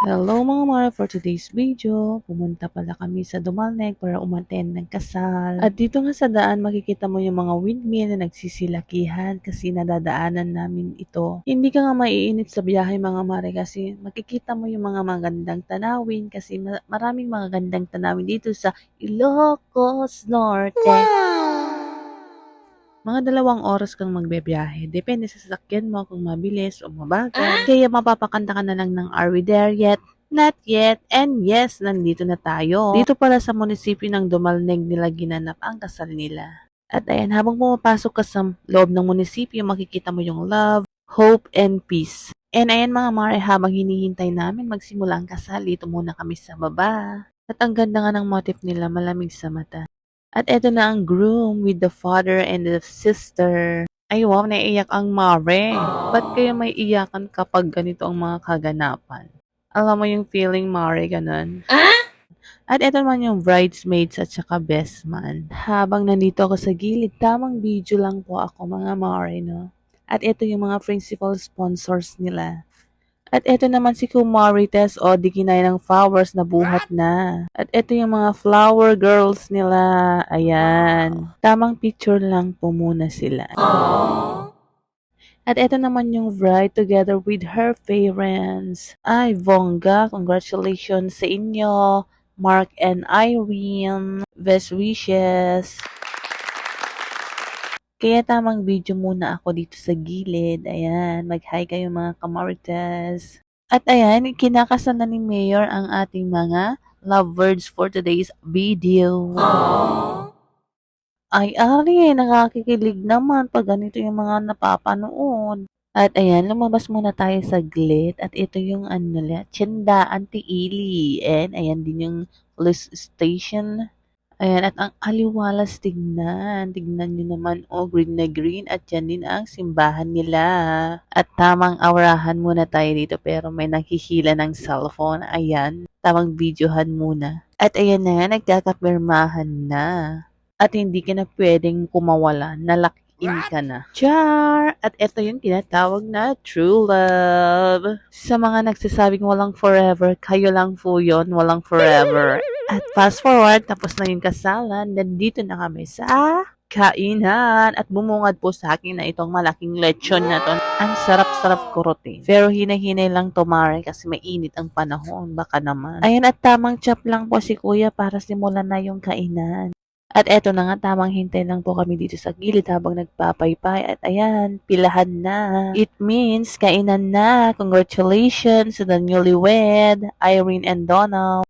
Hello mga Mare, for today's video, pumunta pala kami sa Dumalneg para umaten ng kasal. At dito nga sa daan, makikita mo yung mga windmill na nagsisilakihan kasi nadadaanan namin ito. Hindi ka nga maiinip sa biyahe mga Mare kasi makikita mo yung mga magandang tanawin kasi ma- maraming mga gandang tanawin dito sa Ilocos Norte. Mga dalawang oras kang magbebiyahe. Depende sa sasakyan mo kung mabilis o mabagal. Kaya mapapakanta ka na lang ng Are We There Yet? Not yet. And yes, nandito na tayo. Dito pala sa munisipyo ng Dumalneg nila ginanap ang kasal nila. At ayan, habang pumapasok ka sa loob ng munisipyo, makikita mo yung love, hope, and peace. And ayan mga mare, habang hinihintay namin magsimula ang kasal, dito muna kami sa baba. At ang ganda nga ng motif nila, malamig sa mata. At eto na ang groom with the father and the sister. Ay wow, naiiyak ang mare. Ba't kayo may iyakan kapag ganito ang mga kaganapan? Alam mo yung feeling mare, ganun. At eto naman yung bridesmaids at saka best man. Habang nandito ako sa gilid, tamang video lang po ako mga mare, no? At eto yung mga principal sponsors nila. At eto naman si Kumarites o di kinay ng flowers na buhat na. At eto yung mga flower girls nila. Ayan. Tamang picture lang po muna sila. At eto naman yung bride together with her parents. Ay, bongga. Congratulations sa inyo. Mark and Irene. Best wishes. Kaya tamang video muna ako dito sa gilid. Ayan, mag-hi kayo mga kamarites. At ayan, kinakasal na ni Mayor ang ating mga love words for today's video. Ay, ari, nakakikilig naman pag ganito yung mga napapanood. At ayan, lumabas muna tayo sa glit. At ito yung ano Tsinda Anti-Ili. And ayan din yung police station. Ayan, at ang aliwalas tignan. Tignan nyo naman, oh, green na green. At yan din ang simbahan nila. At tamang aurahan muna tayo dito. Pero may nakihila ng cellphone. Ayan, tamang videohan muna. At ayan na nagkakapirmahan na. At hindi ka na pwedeng kumawala. Nalakin ka na. Char! At ito yung tinatawag na true love. Sa mga nagsasabing walang forever, kayo lang po yun, walang forever. At fast forward, tapos na yung kasalan, nandito na kami sa kainan. At bumungad po sa akin na itong malaking lechon na to. Ang sarap-sarap kurote. Pero hinay-hinay lang tumare kasi mainit ang panahon. Baka naman. Ayan at tamang chop lang po si kuya para simulan na yung kainan. At eto na nga, tamang hintay lang po kami dito sa gilid habang nagpapaypay. At ayan, pilahan na. It means kainan na. Congratulations to the newlywed, Irene and Donald.